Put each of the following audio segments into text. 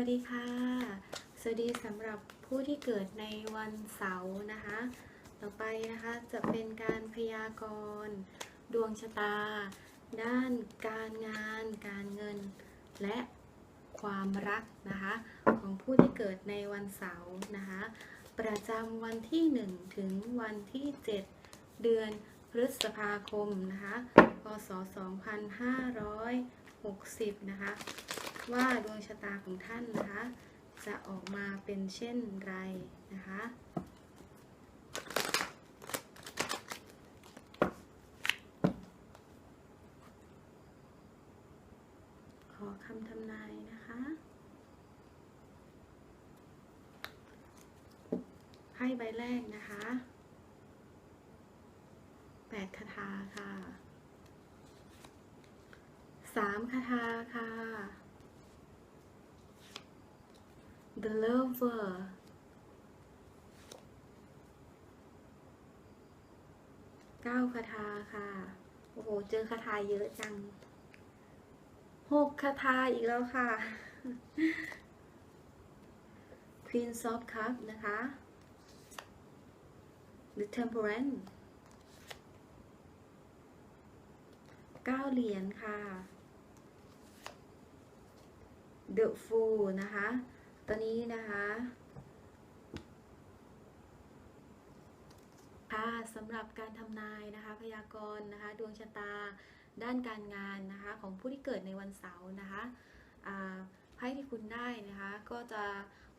วัสดีค่ะ สวัสดีสำหรับผู้ที่เกิดในวันเสาร์นะคะ ต่อไปนะคะจะเป็นการพยากรณ์ดวงชะตา ด้านการงาน การเงิน และความรักนะคะ ของผู้ที่เกิดในวันเสาร์นะคะ ประจำวันที่ 1 ถึงวันที่ 7 เดือนพฤษภาคมนะคะ พศ 2560 นะคะ ว่าดวงชะตาของท่านนะคะ จะออกมาเป็นเช่นไรนะคะขอคำทำนายนะคะ ไพ่ใบแรกนะคะแปดคาถาค่ะสามคาถาค่ะ The Lover เก้าคาถาค่ะ โอ้โห เจอคาถาเยอะจังหกคาถาอีกแล้วค่ะ Queen of Cup นะคะ The Temperance เก้าเหรียญค่ะ The Fool นะคะ ตอนนี้นะคะค่ะสำหรับการทำนายนะคะพยากรณ์นะคะดวงชะตาด้านการงานนะคะของผู้ที่เกิดในวันเสาร์นะคะไพ่ที่คุณได้นะคะก็จะ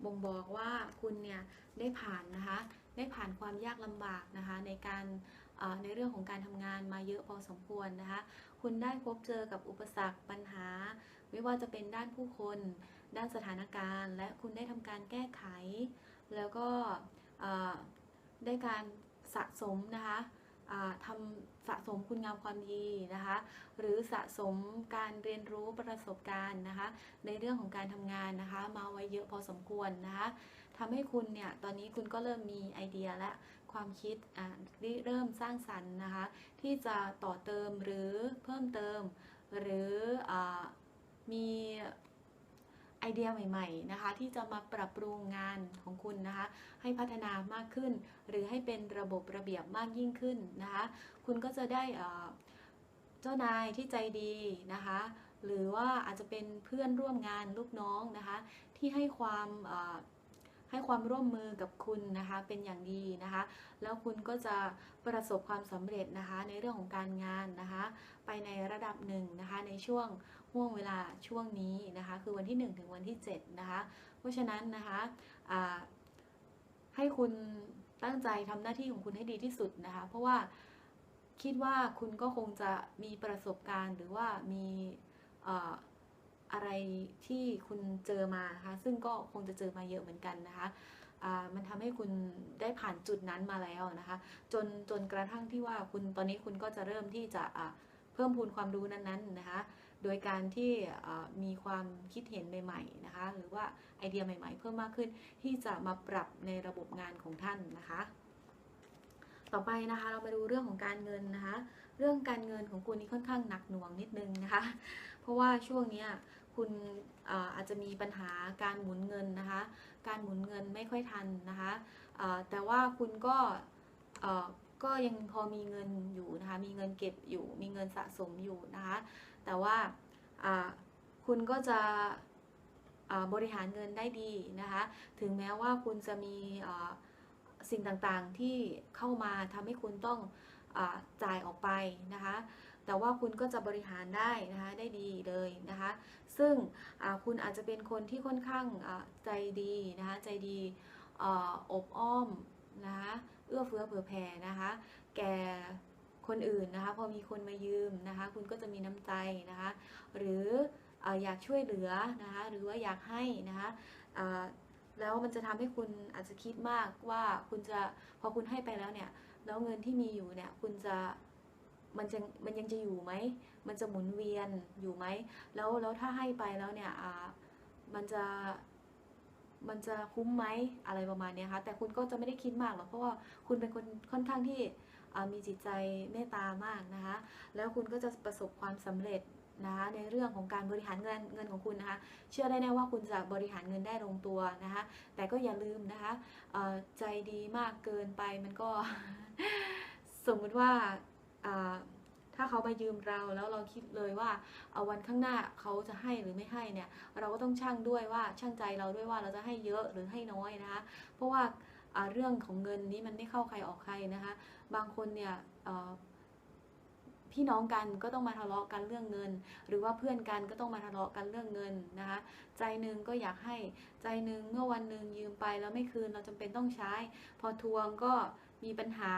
บ่งบอกว่าคุณเนี่ยได้ผ่านนะคะได้ผ่านความยากลำบากนะคะในการในเรื่องของการทำงานมาเยอะพอสมควรนะคะคุณได้พบเจอกับอุปสรรคปัญหา ไม่ว่าจะเป็นด้านผู้คน ด้านสถานการณ์ และคุณได้ทำการแก้ไข แล้วก็ได้การสะสมนะคะทำสะสมคุณงามความดีนะคะ หรือสะสมการเรียนรู้ประสบการณ์นะคะ ในเรื่องของการทำงานนะคะ มาไว้เยอะพอสมควรนะคะทำให้คุณเนี่ยตอนนี้คุณก็เริ่มมีไอเดียและความคิดอ่เริ่มสร้างสรรค์นะคะ ที่จะต่อเติมหรือเพิ่มเติม หรืออมี ไอเดียใหม่ๆนะคะ ที่จะมาปรับปรุงงานของคุณนะคะ ให้พัฒนามากขึ้น หรือให้เป็นระบบระเบียบมากยิ่งขึ้นนะคะ คุณก็จะได้เจ้านายที่ใจดีนะคะ หรือว่าอาจจะเป็นเพื่อนร่วมงานลูกน้องนะคะ ที่ให้ความให้ความร่วมมือกับคุณนะคะเป็นอย่างดีนะคะ แล้วคุณก็จะประสบความสำเร็จนะคะในเรื่องของการงานนะคะ ไปในระดับหนึ่งนะคะในช่วง ห่วงเวลาช่วงนี้นะคะ คือวันที่ 1 ถึงวันที่ 7 นะคะ เพราะฉะนั้นนะคะให้คุณตั้งใจทำหน้าที่ของคุณให้ดีที่สุดนะคะ เพราะว่าคิดว่าคุณก็คงจะมีประสบการณ์ หรือว่ามีอะไรที่คุณเจอมานะคะซึ่งก็คงจะเจอมาเยอะเหมือนกันนะคะมันทำให้คุณได้ผ่านจุดนั้นมาแล้วนะคะ จนจนกระทั่งที่ว่าคุณตอนนี้คุณก็จะเริ่มที่จะะเพิ่มพูนความรู้นั้นๆนะคะ โดยการที่มีความคิดเห็นใหม่ๆนะคะหรือว่าไอเดียใหม่ๆ เพิ่มมากขึ้นที่จะมาปรับในระบบงานของท่านนะคะ ต่อไปนะคะเรามาดูเรื่องของการเงินนะคะเรื่องการเงินของคุณนี่ค่อนข้างหนักหน่วงนิดนึงนะคะ เพราะว่าช่วงนี้คุณอาจจะมีปัญหาการหมุนเงินนะคะ การหมุนเงินไม่ค่อยทันนะคะแต่ว่าคุณก็ก็ยังพอมีเงินอยู่นะคะ มีเงินเก็บอยู่ มีเงินสะสมอยู่นะคะ แต่ว่าคุณก็จะบริหารเงินได้ดีนะคะ ถึงแม้ว่าคุณจะมีสิ่งต่างๆที่เข้ามาทำให้คุณต้องอจ่ายออกไปนะคะ แต่ว่าคุณก็จะบริหารได้นะคะได้ดีเลยนะคะ ซึ่งคุณอาจจะเป็นคนที่ค่อนข้างใจดีนะคะใจดีอ่าอบอ้อมนะคะเอื้อเฟื้อเผื่อแผ่นะคะ แก่ คนอื่นนะคะพอมีคนมายืมนะคะ คุณก็จะมีน้ำใจนะคะ หรืออยากช่วยเหลือนะคะหรือว่าอยากให้นะคะแล้วมันจะทำให้คุณอาจจะคิดมากว่าคุณจะพอคุณให้ไปแล้วเนี่ยแล้วเงินที่มีอยู่เนี่ยคุณจะมันจะมันยังจะอยู่ไหมมันจะหมุนเวียนอยู่ไหมแล้วแล้วถ้าให้ไปแล้วเนี่ยมันจะมันจะคุ้มไหมอะไรประมาณนี้คะแต่คุณก็จะไม่ได้คิดมากหรอกเพราะว่าคุณเป็นคนค่อนข้างที่ มีจิตใจเมตตามากนะคะ แล้วคุณก็จะประสบความสำเร็จนะคะในเรื่องของการบริหารเงินเงินของคุณนะคะ เชื่อได้แน่ว่าคุณจะบริหารเงินได้ลงตัวนะคะ แต่ก็อย่าลืมนะคะใจดีมากเกินไปมันก็สมมติว่าถ้าเขามายืมเราแล้วเราคิดเลยว่าเอาวันข้างหน้าเขาจะให้หรือไม่ให้เนี่ย เราก็ต้องช่างด้วยว่าช่างใจเราด้วยว่าเราจะให้เยอะหรือให้น้อยนะคะ เพราะว่า เรื่องของเงินนี้มันไม่เข้าใครออกใครนะคะ บางคนเนี่ยพี่น้องกันก็ต้องมาทะเลาะกันเรื่องเงิน หรือว่าเพื่อนกันก็ต้องมาทะเลาะกันเรื่องเงินนะคะ ใจหนึ่งก็อยากให้ใจหนึ่งเมื่อวันหนึ่งยืมไปแล้วไม่คืนเราจำเป็นต้องใช้ พอทวงก็มีปัญหา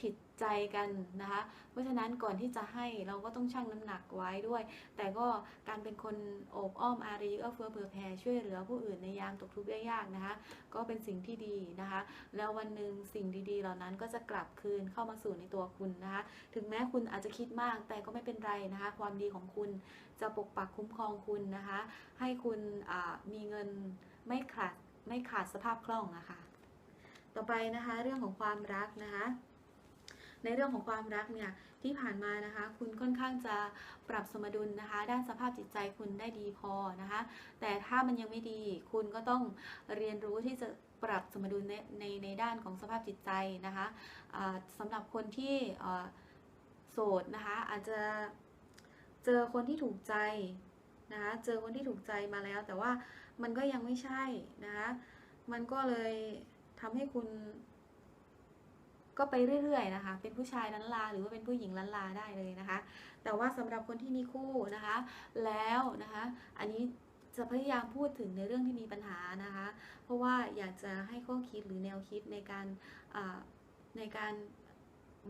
ผิดใจกันนะคะ เพราะฉะนั้นก่อนที่จะให้เราก็ต้องชั่งน้ำหนักไว้ด้วย แต่ก็การเป็นคนโอบอ้อมอารีเอื้อเฟื้อเผื่อแผ่ช่วยเหลือผู้อื่นในยามตกทุกข์ได้ยากนะคะ ก็เป็นสิ่งที่ดีนะคะ แล้ววันหนึ่งสิ่งดีๆ เหล่านั้นก็จะกลับคืนเข้ามาสู่ในตัวคุณนะคะ ถึงแม้คุณอาจจะคิดมากแต่ก็ไม่เป็นไรนะคะ ความดีของคุณจะปกปักคุ้มครองคุณนะคะ ให้คุณมีเงินไม่ขาดไม่ขาดสภาพคล่องนะคะ ต่อไปนะคะเรื่องของความรักนะคะ ในเรื่องของความรักเนี่ยที่ผ่านมานะคะ คุณค่อนข้างจะปรับสมดุลนะคะ ด้านสภาพจิตใจคุณได้ดีพอนะคะ แต่ถ้ามันยังไม่ดีคุณก็ต้องเรียนรู้ที่จะปรับสมดุลในในในด้านของสภาพจิตใจนะคะอ่าสำหรับคนที่โสดนะคะ อาจจะเจอคนที่ถูกใจนะคะเจอคนที่ถูกใจมาแล้ว แต่ว่ามันก็ยังไม่ใช่นะคะมันก็เลยทำให้คุณ ก็ไปเรื่อยๆนะคะ เป็นผู้ชายลันลาหรือว่าเป็นผู้หญิงลันลาได้เลยนะคะ แต่ว่าสำหรับคนที่มีคู่นะคะ แล้วนะคะ อันนี้จะพยายามพูดถึงในเรื่องที่มีปัญหานะคะ เพราะว่าอยากจะให้ข้อคิดหรือแนวคิดในการในการ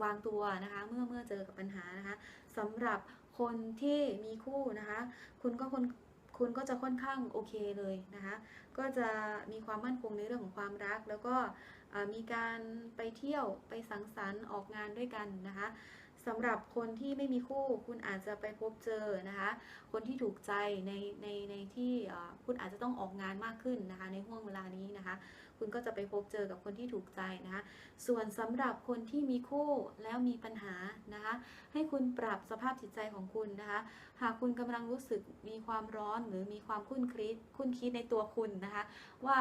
วางตัวนะคะ เมื่อเมื่อเจอกับปัญหานะคะสำหรับคนที่มีคู่นะคะ คุณก็คนคุณก็จะค่อนข้างโอเคเลยนะคะ ก็จะมีความมั่นคงในเรื่องของความรัก แล้วก็ มีการไปเที่ยวไปสังสรรค์ออกงานด้วยกันนะคะสำหรับคนที่ไม่มีคู่คุณอาจจะไปพบเจอนะคะ คนที่ถูกใจในในในที่คุณอาจจะต้องออกงานมากขึ้นนะคะ ในห่วงเวลานี้นะคะ คุณก็จะไปพบเจอกับคนที่ถูกใจนะคะ ส่วนสำหรับคนที่มีคู่แล้วมีปัญหานะคะ ให้คุณปรับสภาพจิตใจของคุณนะคะ หากคุณกำลังรู้สึกมีความร้อนหรือมีความคุ้นคิดคุ้นคิดในตัวคุณนะคะ ว่า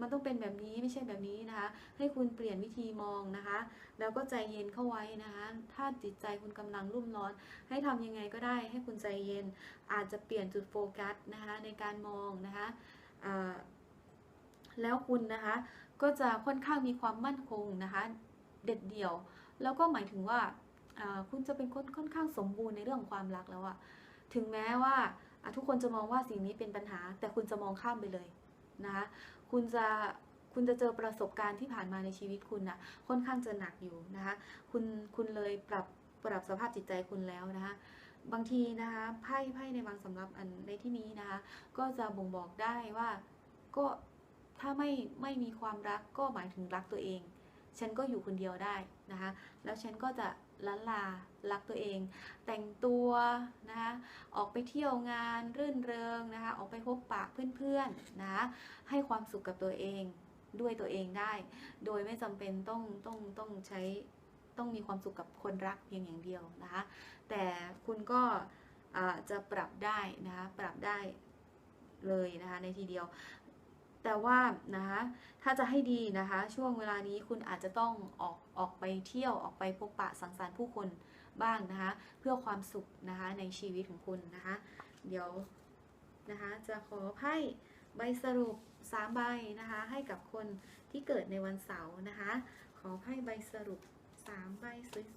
มันต้องเป็นแบบนี้ไม่ใช่แบบนี้นะคะ ให้คุณเปลี่ยนวิธีมองนะคะ แล้วก็ใจเย็นเข้าไว้นะคะ ถ้าจิตใจคุณกำลังรุ่มร้อน ให้ทำยังไงก็ได้ ให้คุณใจเย็น อาจจะเปลี่ยนจุดโฟกัสนะคะในการมองนะคะแล้วคุณนะคะก็จะค่อนข้างมีความมั่นคงนะคะ เด็ดเดี่ยว แล้วก็หมายถึงว่าคุณจะเป็นคนค่อนข้างสมบูรณ์ในเรื่องความรักแล้วอะถึงแม้ว่าทุกคนจะมองว่าสิ่งนี้เป็นปัญหา แต่คุณจะมองข้ามไปเลยนะคะ คุณจะคุณจะเจอประสบการณ์ที่ผ่านมาในชีวิตคุณนะค่อนข้างจะหนักอยู่นะคะ คุณคุณเลยปรับปรับสภาพจิตใจคุณแล้วนะคะ บางทีนะคะไพ่ไพ่ในบางสำรับอันในที่นี้นะคะ ก็จะบ่งบอกได้ว่าก็ถ้าไม่ไม่มีความรักก็หมายถึงรักตัวเอง ฉันก็อยู่คนเดียวได้นะคะ แล้วฉันก็จะ ละลารักตัวเอง แต่งตัวนะคะออกไปเที่ยวงานรื่นเริงนะคะออกไปพบปะเพื่อนๆนะะให้ความสุขกับตัวเองด้วยตัวเองได้ โดยไม่จำเป็นต้องต้องต้องใช้ต้องมีความสุขกับคนรักเพียงอย่างเดียวนะคะแต่คุณก็จะปรับได้นะคะปรับได้เลยนะคะในทีเดียว แต่ว่านะคะถ้าจะให้ดีนะคะ ช่วงเวลานี้คุณอาจจะต้องออกออกไปเที่ยวออกไปพบปะสังสรรค์ผู้คนบ้างนะคะ เพื่อความสุขนะคะในชีวิตของคุณนะคะ เดี๋ยวนะคะจะขอไพ่ใบสรุป3ใบนะคะให้กับคนที่เกิดในวันเสาร์นะคะ ขอไพ่ใบสรุป3ใบ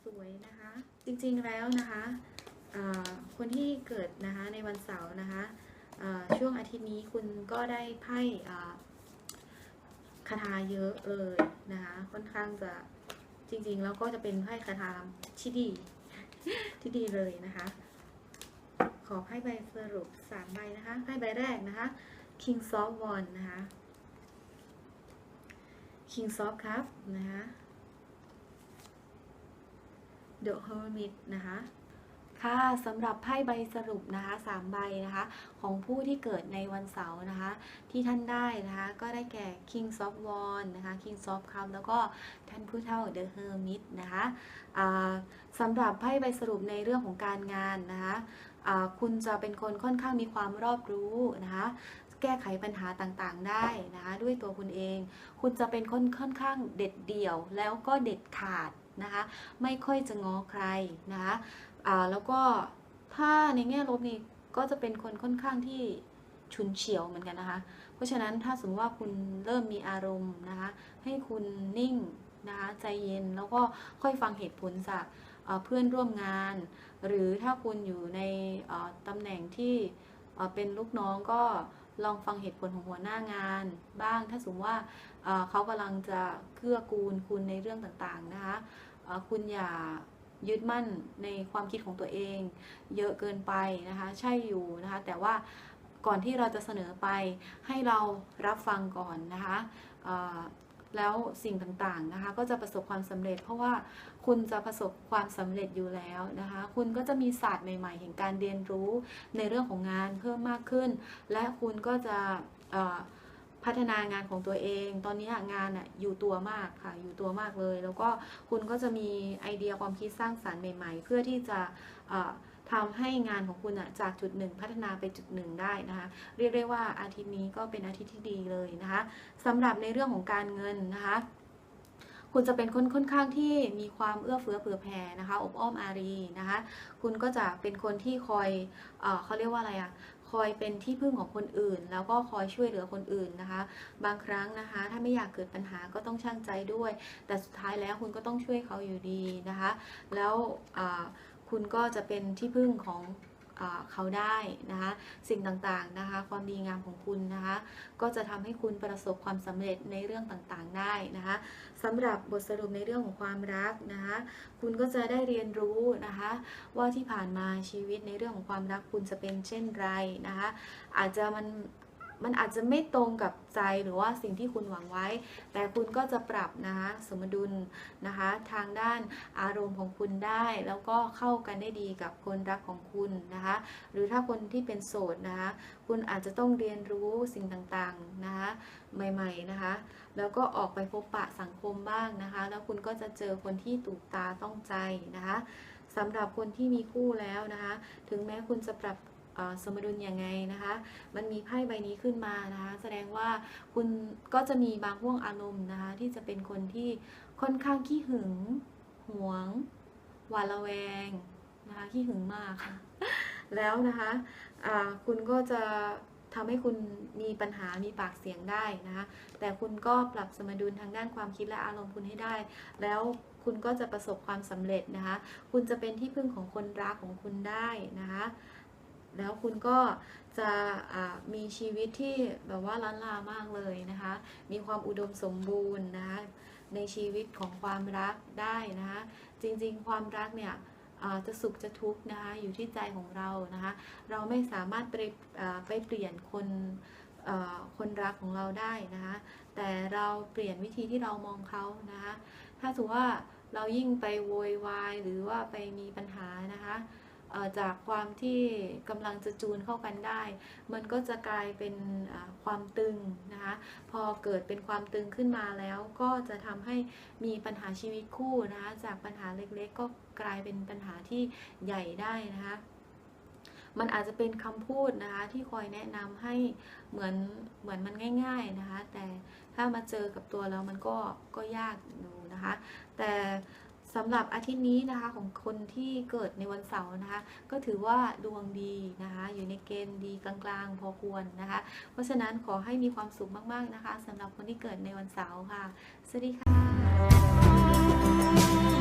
สวยๆนะคะ จริงๆแล้วนะคะคนที่เกิดนะคะในวันเสาร์นะคะ ช่วงอาทิตย์นี้คุณก็ได้ไพ่คาถาเยอะเลยนะคะค่อนข้างจะจริงๆ แล้วก็จะเป็นไพ่คาถาที่ดี ที่ดีเลยนะคะ ขอไพ่ใบสรุป3ใบนะคะไพ่ใบแรกนะคะ King of w a n d นะคะ King of Cup นะคะ The Hermit นะคะ ค่ะสำหรับไพ่ใบสรุปนะคะสามใบนะคะของผู้ที่เกิดในวันเสาร์นะคะ ที่ท่านได้นะคะก็ได้แก่ King of w a n d นะคะ King of c u p แล้วก็ท่านผู้เฒ่า The Hermit นะคะสำหรับไพ่ใบสรุปในเรื่องของการงานนะคะคุณจะเป็นคนค่อนข้างมีความรอบรู้นะคะแก้ไขปัญหาต่างๆได้นะคะด้วยตัวคุณเอง คุณจะเป็นคนค่อนข้างเด็ดเดี่ยวแล้วก็เด็ดขาดนะคะ ไม่ค่อยจะง้อใครนะคะ อ่าแล้วก็ถ้าในแง่ลบนี่ก็จะเป็นคนค่อนข้างที่ฉุนเฉียวเหมือนกันนะคะ เพราะฉะนั้นถ้าสมมติว่าคุณเริ่มมีอารมณ์นะคะ ให้คุณนิ่งนะคะใจเย็นแล้วก็ค่อยฟังเหตุผลจากเพื่อนร่วมงาน หรือถ้าคุณอยู่ในตำแหน่งที่เป็นลูกน้องก็ลองฟังเหตุผลของหัวหน้างานบ้าง ถ้าสมมติว่าเขากำลังจะเกื้อกูลคุณในเรื่องต่างๆนะคะคุณอย่า ยึดมั่นในความคิดของตัวเอง เยอะเกินไปนะคะ ใช่อยู่นะคะ แต่ว่าก่อนที่เราจะเสนอไปให้เรารับฟังก่อนนะคะแล้วสิ่งต่างๆนะคะ ก็จะประสบความสำเร็จ เพราะว่าคุณจะประสบความสำเร็จอยู่แล้วนะคะ คุณก็จะมีศาสตร์ใหม่ ๆ แห่งการเรียนรู้ในเรื่องของงานเพิ่มมากขึ้น และคุณก็จะ พัฒนางานของตัวเอง ตอนนี้งานอะอยู่ตัวมากค่ะ อยู่ตัวมากเลย แล้วก็คุณก็จะมีไอเดียความคิดสร้างสารรค์ใหม่ ๆ เพื่อที่จะทำให้งานของคุณอะจากจุดหนึ่งพัฒนาไปจุดหนึ่งได้นะคะ เรียกได้ว่าอาทิตย์นี้ก็เป็นอาทิตย์ที่ดีเลยนะคะสำหรับในเรื่องของการเงินนะคะคุณจะเป็นคนค่อนข้างที่มีความเอื้อเฟื้อเผื่อแผ่นะคะ อบอ้อมอารีนะคะ คุณก็จะเป็นคนที่คอยเออเขาเรียกว่าอะไรอะ คอยเป็นที่พึ่งของคนอื่น แล้วก็คอยช่วยเหลือคนอื่นนะคะ บางครั้งนะคะ ถ้าไม่อยากเกิดปัญหาก็ต้องช่างใจด้วย แต่สุดท้ายแล้วคุณก็ต้องช่วยเขาอยู่ดีนะคะ แล้วคุณก็จะเป็นที่พึ่งของ เขาได้นะคะสิ่งต่างๆนะคะความดีงามของคุณนะคะก็จะทำให้คุณประสบความสำเร็จในเรื่องต่างๆได้นะคะสำหรับบทสรุปในเรื่องของความรักนะคะคุณก็จะได้เรียนรู้นะคะว่าที่ผ่านมาชีวิตในเรื่องของความรักคุณจะเป็นเช่นไรนะคะอาจจะมัน มันอาจจะไม่ตรงกับใจหรือว่าสิ่งที่คุณหวังไว้ แต่คุณก็จะปรับนะคะสมดุลนะคะทางด้านอารมณ์ของคุณได้ แล้วก็เข้ากันได้ดีกับคนรักของคุณนะคะหรือถ้าคนที่เป็นโสดนะคะคุณอาจจะต้องเรียนรู้สิ่งต่างๆนะคะใหม่ๆนะคะแล้วก็ออกไปพบปะสังคมบ้างนะคะแล้วคุณก็จะเจอคนที่ถูกตาต้องใจนะคะสำหรับคนที่มีคู่แล้วนะคะ ถึงแม้คุณจะปรับ สมดุลยังไงนะคะ มันมีไพ่ใบนี้ขึ้นมานะคะ แสดงว่าคุณก็จะมีบางห่วงอารมณ์นะคะ ที่จะเป็นคนที่ค่อนข้างขี้หึงหวงหวาดระแวงนะคะขี้หึงมากค่ะแล้วนะคะอ่าคุณก็จะทำให้คุณมีปัญหา มีปากเสียงได้นะคะ แต่คุณก็ปรับสมดุลทางด้านความคิดและอารมณ์คุณให้ได้ แล้วคุณก็จะประสบความสำเร็จนะคะ คุณจะเป็นที่พึ่งของคนรักของคุณได้นะคะ แล้วคุณก็จะมีชีวิตที่แบบว่าล้านลามากเลยนะคะ มีความอุดมสมบูรณ์นะคะในชีวิตของความรักได้นะคะ จริงๆ ความรักเนี่ยจะสุขจะทุกข์นะคะอยู่ที่ใจของเรานะคะ เราไม่สามารถไปไปเปลี่ยนคนคนรักของเราได้นะคะ แต่เราเปลี่ยนวิธีที่เรามองเขานะคะ ถ้าสมมติว่าเรายิ่งไปโวยวายหรือว่าไปมีปัญหานะคะ จากความที่กำลังจะจูนเข้ากันได้ มันก็จะกลายเป็นความตึงนะคะ พอเกิดเป็นความตึงขึ้นมาแล้วก็จะทำให้มีปัญหาชีวิตคู่นะคะ จากปัญหาเล็กๆ ก็กลายเป็นปัญหาที่ใหญ่ได้นะคะมันอาจจะเป็นคำพูดนะคะที่คอยแนะนำให้เหมือนเหมือนมันง่าย ๆนะคะ แต่ถ้ามาเจอกับตัวเรามันก็ก็ยากอยู่นะคะ แต่ สำหรับอาทิตย์นี้นะคะของคนที่เกิดในวันเสาร์นะคะ ก็ถือว่าดวงดีนะคะ อยู่ในเกณฑ์ดีกลางๆ พอควรนะคะ เพราะฉะนั้นขอให้มีความสุขมากๆนะคะสำหรับคนที่เกิดในวันเสาร์ค่ะ สวัสดีค่ะ